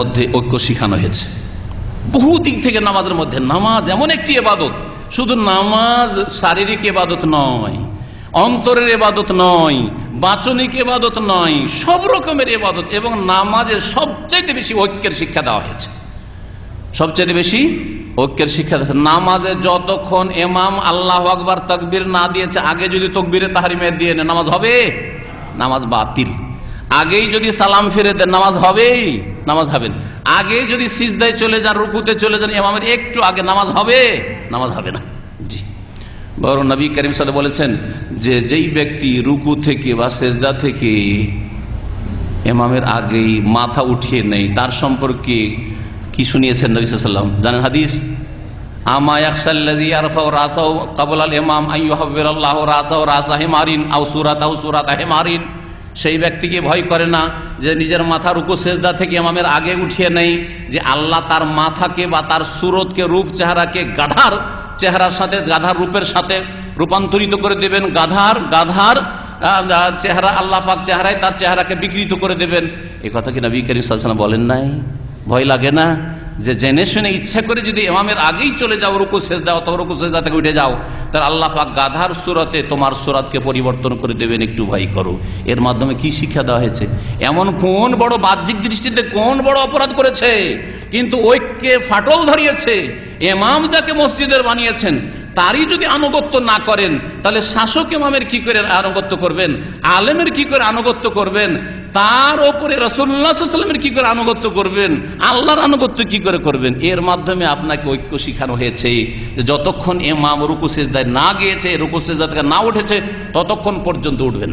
মধ্যে ঐক্য শিখানো হয়েছে। বহু দিক থেকে নামাজের মধ্যে, নামাজ এমন একটি এবাদত, শুধু নামাজ শারীরিক এবাদত নয়, অন্তরের এবাদত নয়, বাচনিক এবাদত নয়, সব রকমের এবাদত এবং নামাজের সবচাইতে বেশি ঐক্যের শিক্ষা দেওয়া হয়েছে। সবচেয়ে বেশি ঐক্যের শিক্ষা দিয়েছে নামাজে যতক্ষণ এমাম আল্লাহ আকবার তকবির না দিয়েছে, আগে যদি তকবিরে তাহারি তাহারিমে দিয়ে নামাজ হবে? নামাজ বাতিল। আগেই যদি সালাম ফিরে দেন, নামাজ হবেই। নামাজ হবেন। আগে যদি সিজদায় চলে যান, রুকুতে চলে যান এমামের একটু আগে নামাজ হবে নামাজ হবে না। জি। বড় নবী করিম সাথে বলেছেন যে, যেই ব্যক্তি রুকু থেকে বা সেজদা থেকে এমামের আগেই মাথা উঠিয়ে নেই তার সম্পর্কে কি শুনিয়েছেন নবী সাল্লাম জানেন হাদিস? আমা সেই ব্যক্তিকে ভয় করে না যে নিজের মাথার রুকু সেজদা থেকে ইমামের আগে উঠিয়ে নেই, যে আল্লাহ তার মাথাকে বা তার সুরতকে, রূপ চেহারাকে গাধার চেহারার সাথে, গাধার রূপের সাথে রূপান্তরিত করে দেবেন। গাধার গাধার চেহারা, আল্লাহ পাক চেহারায় তার চেহারাকে বিকৃত করে দেবেন। এ কথা কি নবী করিম বলেন নাই? ভয় লাগে না যে জেনে শুনে ইচ্ছা করে যদি এমামের আগেই চলে যাও, রুকু শেষ দাও অথবা রুকু শেষ থেকে উঠে যাও, তাহলে আল্লাহ পাক গাধার সুরতে তোমার সুরাতকে পরিবর্তন করে দেবেন, একটু ভয় করো। এর মাধ্যমে কি শিক্ষা দেওয়া হয়েছে? এমন কোন বড় বাহ্যিক দৃষ্টিতে কোন বড় অপরাধ করেছে? কিন্তু ঐক্যে ফাটল ধরিয়েছে। এমাম যাকে মসজিদের বানিয়েছেন তারই যদি আনুগত্য না করেন, তাহলে শাসক ইমামের কি করে আনুগত্য করবেন? আলেমের কি করে আনুগত্য করবেন? তার ওপরে রসুল্লাহামের কি করে আনুগত্য করবেন? আল্লাহর আনুগত্য কি করে করবেন? এর মাধ্যমে আপনাকে ঐক্য শিখানো হয়েছে যে যতক্ষণ এমাম রুকু সেজদায় না গিয়েছে, রুকু থেকে না উঠেছে, ততক্ষণ পর্যন্ত উঠবে না।